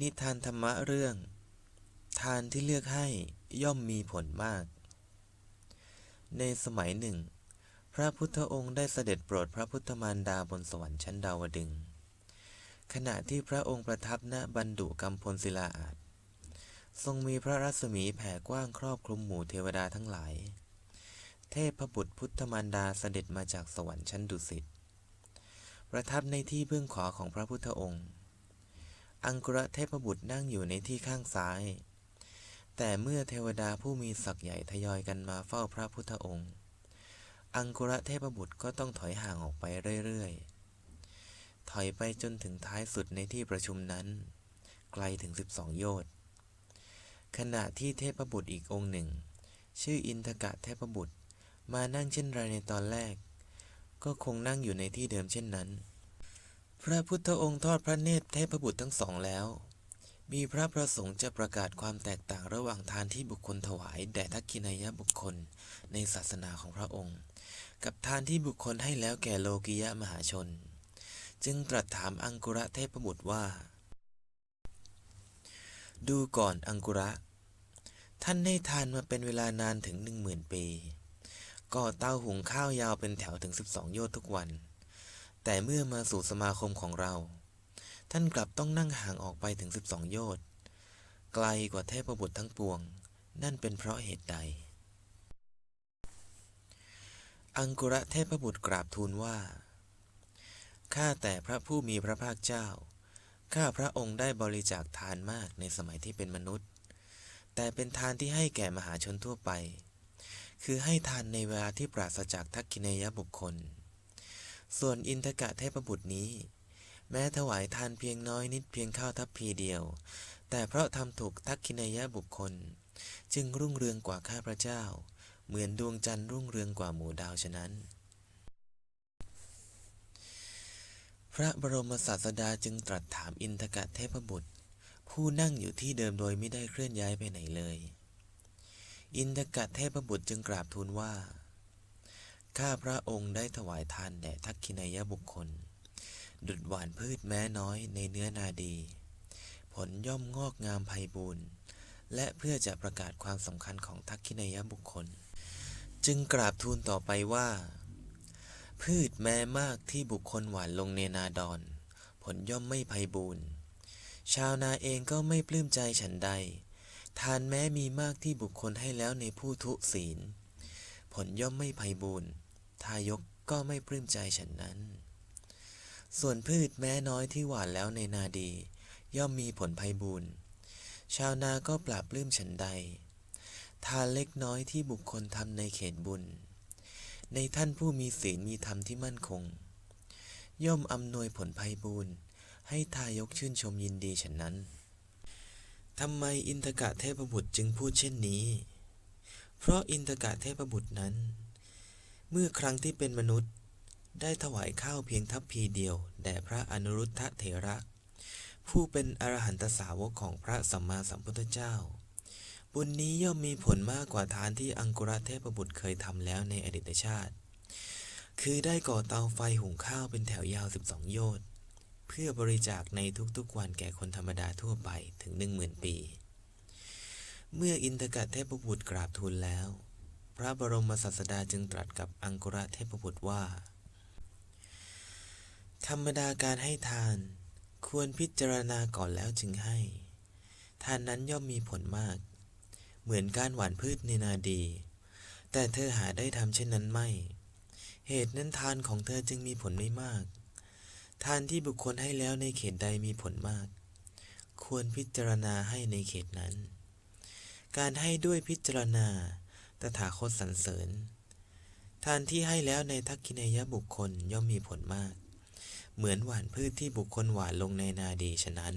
นิทานธรรมะเรื่อง ทานที่เลือกให้ย่อมมีผลมาก ในสมัยหนึ่ง พระพุทธองค์ได้เสด็จโปรดพระพุทธมารดาบนสวรรค์ชั้นดาวดึง ขณะที่พระองค์ประทับณบันดุกำพลศิลาอาสน์ทรงมีพระรัศมีแผ่กว้างครอบคลุมหมู่เทวดาทั้งหลาย เทพบุตรพุทธมารดาเสด็จมาจากสวรรค์ชั้นดุสิตประทับในที่เบื้องขวาของพระพุทธองค์ อังกุระเทพบุตรนั่งอยู่ในที่ข้างซ้าย แต่เมื่อเทวดาผู้มีศักย์ใหญ่ทยอยกันมาเฝ้าพระพุทธองค์ อังกุระเทพบุตรก็ต้องถอยห่างออกไปเรื่อยๆ ถอยไปจนถึงท้ายสุดในที่ประชุมนั้น ไกลถึง 12 โยชน์ ขณะที่เทพบุตรอีกองค์หนึ่ง ชื่ออินทกะเทพบุตรมานั่งเช่นไรในตอนแรก ก็คงนั่งอยู่ในที่เดิมเช่นนั้น พระพุทธองค์ทอดพระเนตรเทพบุตรทั้งสองแล้ว มีพระประสงค์จะประกาศความแตกต่างระหว่างทานที่บุคคลถวายแด่ทักขินายบุคคลในศาสนาของพระองค์ กับทานที่บุคคลให้แล้วแก่โลกิยะมหาชน จึงตรัสถามอังกุระเทพบุตรว่า ดูก่อนอังกุระ ท่านให้ทานมาเป็นเวลานานถึงหนึ่งหมื่นปี ก่อเตาหุงข้าวยาวเป็นแถวถึง12โยชน์ทุกวัน แต่เมื่อมาสู่สมาคมของเรา ท่านกลับต้องนั่งห่างออกไปถึง 12 โยชน์ไกลกว่าเทพบุตรทั้งปวง นั่นเป็นเพราะเหตุใด อังกุระเทพบุตรกราบทูลว่า ข้าแต่พระผู้มีพระภาคเจ้า ข้าพระองค์ได้บริจาคทานมากในสมัยที่เป็นมนุษย์ แต่เป็นทานที่ให้แก่มหาชนทั่วไป คือให้ทานในเวลาที่ปราศจากทักขินยบุคคล ส่วนอินทกะเทพบุตรนี้ แม้ถวายทานเพียงน้อยนิดเพียงข้าวทัพพีเดียว แต่เพราะทำถูกทักขินายบุคคล จึงรุ่งเรืองกว่าข้าพระเจ้า เหมือนดวงจันทร์รุ่งเรืองกว่าหมู่ดาวฉะนั้น พระบรมศาสดาจึงตรัสถามอินทกะเทพบุตร ผู้นั่งอยู่ที่เดิมโดยไม่ได้เคลื่อนย้ายไปไหนเลย อินทกะเทพบุตรจึงกราบทูลว่า ข้าพระองค์ได้ถวายทานแด่ทักขินายบุคคล ดุดหวานพืชแม้น้อยในเนื้อนาดี ผลย่อมงอกงามไพบูรณ์และเพื่อจะประกาศความสำคัญของทักขินายบุคคล จึงกราบทูลต่อไปว่า พืชแม้มากที่บุคคลหวานลงในนาดอน ผลย่อมไม่ไพบูรณ์ชาวนาเองก็ไม่ปลื้มใจฉันใด ทานแม้มีมากที่บุคคลให้แล้วในผู้ทุศีล ผลย่อมไม่ไพบูรณ์ ทายกก็ไม่ปลื้มใจฉันนั้น ส่วนพืชแม้น้อยที่หวานแล้วในนาดี ย่อมมีผลไพบูรณ์ชาวนาก็ปราบปลื้มฉันใด ทานเล็กน้อยที่บุคคลทำในเขตบุญ ในท่านผู้มีศีลมีธรรมที่มั่นคง ย่อมอำนวยผลไพบูรณ์ให้ทายกชื่นชมยินดีฉันนั้นทำไมอินทกะเทพบุตรจึงพูดเช่นนี้ เพราะอินทกะเทพบุตรนั้น เมื่อครั้งที่เป็นมนุษย์ ได้ถวายข้าวเพียงทัพพีเดียว แด่พระอนุรุทธะเถระ ผู้เป็นอรหันตสาวกของพระสัมมาสัมพุทธเจ้า บุญนี้ย่อมมีผลมากกว่าทานที่อังกุระเทพบุตรเคยทำแล้วในอดีตชาติ คือได้ก่อเตาไฟหุงข้าวเป็นแถวยาว 12 โยชน์เพื่อบริจาคในทุกๆวันแก่คนธรรมดาทั่วไปถึง10,000ปี เมื่ออินทกะเทพบุตรกราบทูลแล้ว ระบรมศาสดาจึงตรัสกับอังกุระเทพบุตรว่า ธรรมดาการให้ทาน ควรพิจารณาก่อนแล้วจึงให้ ทานนั้นย่อมมีผลมาก เหมือนการหว่านพืชในนาดี แต่เธอหาได้ทำเช่นนั้นไม่ เหตุนั้นทานของเธอจึงมีผลไม่มาก ทานที่บุคคลให้แล้วในเขตใดมีผลมาก ควรพิจารณาให้ในเขตนั้น การให้ด้วยพิจารณา ตถาคตสรรเสริญ ทานที่ให้แล้วในทักขินายบุคคลย่อมมีผลมาก เหมือนหว่านพืชที่บุคคลหว่านลงในนาดีฉะนั้น